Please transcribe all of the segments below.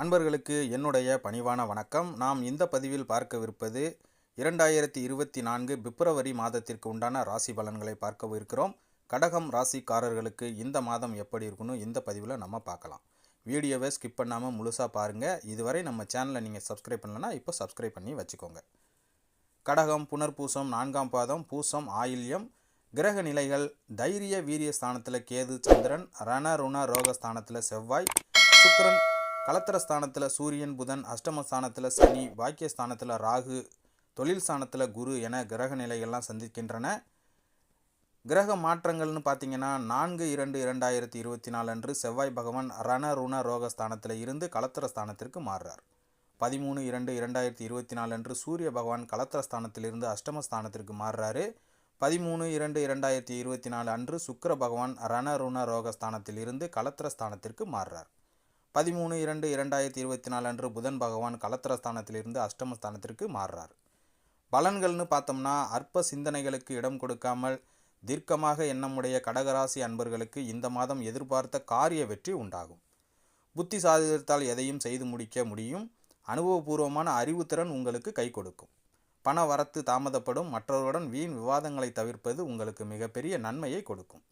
அன்பர்களுக்கு என்னுடைய பணிவான வணக்கம். நாம் இந்த பதிவில் பார்க்கவிருப்பது இரண்டாயிரத்தி இருபத்தி நான்கு பிப்ரவரி மாதத்திற்கு உண்டான ராசி பலன்களை பார்க்க இருக்கிறோம். கடகம் ராசிக்காரர்களுக்கு இந்த மாதம் எப்படி இருக்குன்னு இந்த பதிவில் நம்ம பார்க்கலாம். வீடியோவை ஸ்கிப் பண்ணாமல் முழுசாக பாருங்கள் இதுவரை நம்ம சேனலை நீங்கள் சப்ஸ்கிரைப் பண்ணலன்னா இப்போ சப்ஸ்கிரைப் பண்ணி வச்சுக்கோங்க. கடகம் புனர்பூசம் நான்காம் பாதம் பூசம் ஆயில்யம் கிரக நிலைகள் தைரிய வீரிய ஸ்தானத்தில் கேது சந்திரன் ரண ருண ரோக ஸ்தானத்தில் செவ்வாய் சுக்கரன் கலத்திர ஸ்தானத்தில் சூரியன் புதன் அஷ்டம ஸ்தானத்தில் சனி பாக்கிய ஸ்தானத்தில் ராகு தொழில் ஸ்தானத்தில் குரு என கிரக நிலைகள்லாம் சந்திக்கின்றன. கிரக மாற்றங்கள்னு பார்த்தீங்கன்னா நான்கு இரண்டு இரண்டாயிரத்தி இருபத்தி நாலு அன்று செவ்வாய் பகவான் ரண ருண ரோக ஸ்தானத்தில் இருந்து கலத்திர ஸ்தானத்திற்கு மாறுறார். பதிமூணு இரண்டு இரண்டாயிரத்தி இருபத்தி நாலு அன்று சூரிய பகவான் கலத்திர ஸ்தானத்திலிருந்து அஷ்டம ஸ்தானத்திற்கு மாறுறாரு. பதிமூணு இரண்டு இரண்டாயிரத்தி இருபத்தி நாலு அன்று சுக்கர பகவான் ரண ருண ரோக ஸ்தானத்திலிருந்து கலத்திர ஸ்தானத்திற்கு மாறுறார். பதிமூணு இரண்டு இரண்டாயிரத்தி இருபத்தி நாலு அன்று புதன் பகவான் கலத்திரஸ்தானத்திலிருந்து அஷ்டமஸ்தானத்திற்கு மாறுறார். பலன்கள்னு பார்த்தோம்னா அற்ப சிந்தனைகளுக்கு இடம் கொடுக்காமல் தீர்க்கமாக எண்ணமுடைய கடகராசி அன்பர்களுக்கு இந்த மாதம் எதிர்பார்த்த காரிய வெற்றி உண்டாகும். புத்தி சாதித்தால் எதையும் செய்து முடிக்க முடியும். அனுபவபூர்வமான அறிவுத்திறன் உங்களுக்கு கை கொடுக்கும். பண வரத்து தாமதப்படும். மற்றவருடன் வீண் விவாதங்களை தவிர்ப்பது உங்களுக்கு மிகப்பெரிய நன்மையை கொடுக்கும்.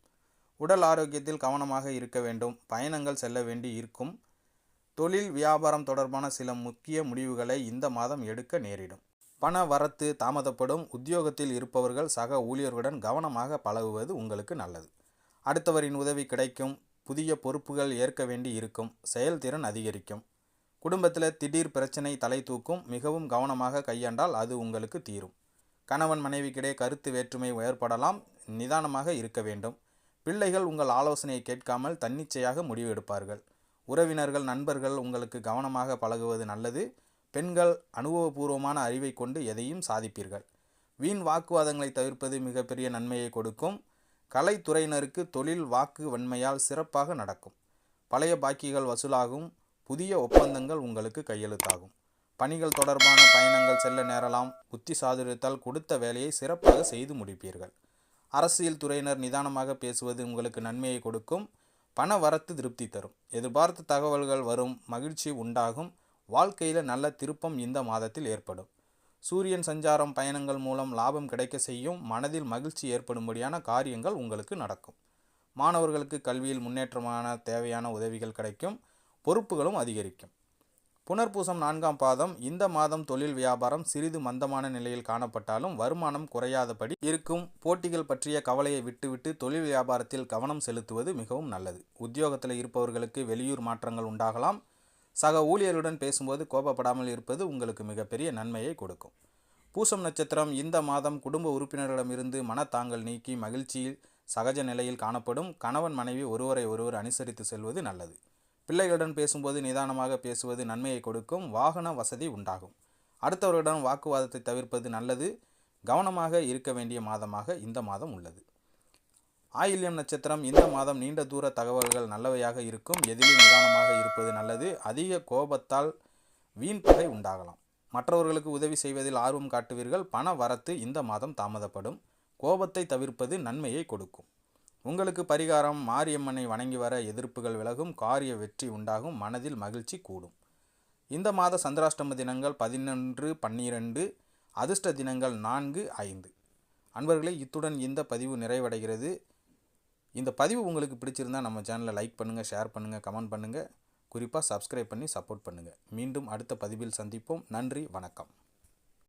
உடல் ஆரோக்கியத்தில் கவனமாக இருக்க வேண்டும். பயணங்கள் செல்ல வேண்டி இருக்கும். தொழில் வியாபாரம் தொடர்பான சில முக்கிய முடிவுகளை இந்த மாதம் எடுக்க நேரிடும். பண வரத்து தாமதப்படும் உத்தியோகத்தில் இருப்பவர்கள் சக ஊழியர்களுடன் கவனமாக பழகுவது உங்களுக்கு நல்லது. அடுத்தவரின் உதவி கிடைக்கும் புதிய பொறுப்புகள் ஏற்க வேண்டி இருக்கும் செயல்திறன் அதிகரிக்கும். குடும்பத்தில் திடீர் பிரச்சனை தலை தூக்கும் மிகவும் கவனமாக கையாண்டால் அது உங்களுக்கு தீரும். கணவன் மனைவிக்கிடையே கருத்து வேற்றுமை ஏற்படலாம் நிதானமாக இருக்க வேண்டும். பிள்ளைகள் உங்கள் ஆலோசனையை கேட்காமல் தன்னிச்சையாக முடிவு எடுப்பார்கள். உறவினர்கள் நண்பர்கள் உங்களுக்கு கவனமாக பழகுவது நல்லது. பெண்கள் அனுபவபூர்வமான அறிவை கொண்டு எதையும் சாதிப்பீர்கள். வீண் வாக்குவாதங்களை தவிர்ப்பது மிகப்பெரிய நன்மையை கொடுக்கும். கலைத்துறையினருக்கு தொழில் வாக்கு வன்மையால் சிறப்பாக நடக்கும். பழைய பாக்கிகள் வசூலாகும். புதிய ஒப்பந்தங்கள் உங்களுக்கு கையெழுத்தாகும். பணிகள் தொடர்பான பயணங்கள் செல்ல நேரலாம். புத்தி சாதுரியத்தால் கொடுத்த வேலையை சிறப்பாக செய்து முடிப்பீர்கள். அரசியல் துறையினர் நிதானமாக பேசுவது உங்களுக்கு நன்மையை கொடுக்கும். பண வரத்து திருப்தி தரும். எதிர்பார்த்த தகவல்கள் வரும் மகிழ்ச்சி உண்டாகும் வாழ்க்கையில் நல்ல திருப்பம் இந்த மாதத்தில் ஏற்படும். சூரியன் சஞ்சாரம் பயணங்கள் மூலம் லாபம் கிடைக்க செய்யும் மனதில் மகிழ்ச்சி ஏற்படும்படியான காரியங்கள் உங்களுக்கு நடக்கும். மாணவர்களுக்கு கல்வியில் முன்னேற்றமான தேவையான உதவிகள் கிடைக்கும் பொறுப்புகளும் அதிகரிக்கும். புனர்பூசம் நான்காம் பாதம் இந்த மாதம் தொழில் வியாபாரம் சிறிது மந்தமான நிலையில் காணப்பட்டாலும் வருமானம் குறையாதபடி இருக்கும் போட்டிகள் பற்றிய கவலையை விட்டுவிட்டு தொழில் வியாபாரத்தில் கவனம் செலுத்துவது மிகவும் நல்லது. உத்தியோகத்தில் இருப்பவர்களுக்கு வெளியூர் மாற்றங்கள் உண்டாகலாம். சக ஊழியருடன் பேசும்போது கோபப்படாமல் இருப்பது உங்களுக்கு மிகப்பெரிய நன்மையை கொடுக்கும். பூசம் நட்சத்திரம் இந்த மாதம் குடும்ப உறுப்பினர்களிடமிருந்து மனத்தாங்கல் நீக்கி மகிழ்ச்சியில் சகஜ நிலையில் காணப்படும் கணவன் மனைவி ஒருவரை ஒருவர் அனுசரித்து செல்வது நல்லது. பிள்ளைகளுடன் பேசும்போது நிதானமாக பேசுவது நன்மையை கொடுக்கும் வாகன வசதி உண்டாகும். அடுத்தவர்களுடன் வாக்குவாதத்தை தவிர்ப்பது நல்லது. கவனமாக இருக்க வேண்டிய மாதமாக இந்த மாதம் உள்ளது. ஆயில்யம் நட்சத்திரம் இந்த மாதம் நீண்ட தூர தகவல்கள் நல்லவையாக இருக்கும். எதிலும் நிதானமாக இருப்பது நல்லது. அதிக கோபத்தால் வீண் பகை உண்டாகலாம். மற்றவர்களுக்கு உதவி செய்வதில் ஆர்வம் காட்டுவீர்கள். பண வரத்து இந்த மாதம் தாமதப்படும். கோபத்தை தவிர்ப்பது நன்மையை கொடுக்கும். உங்களுக்கு பரிகாரம் மாரியம்மனை வணங்கி வர எதிர்ப்புகள் விலகும் காரிய வெற்றி உண்டாகும் மனதில் மகிழ்ச்சி கூடும். இந்த மாத சந்திராஷ்டம தினங்கள் பதினொன்று பன்னிரண்டு அதிர்ஷ்ட தினங்கள் நான்கு ஐந்து. அன்பர்களே இத்துடன் இந்த பதிவு நிறைவடைகிறது. இந்த பதிவு உங்களுக்கு பிடிச்சிருந்தா நம்ம சேனலை லைக் பண்ணுங்கள் ஷேர் பண்ணுங்கள் கமெண்ட் பண்ணுங்கள் குறிப்பாக சப்ஸ்கிரைப் பண்ணி சப்போர்ட் பண்ணுங்கள் மீண்டும் அடுத்த பதிவில் சந்திப்போம். நன்றி வணக்கம்.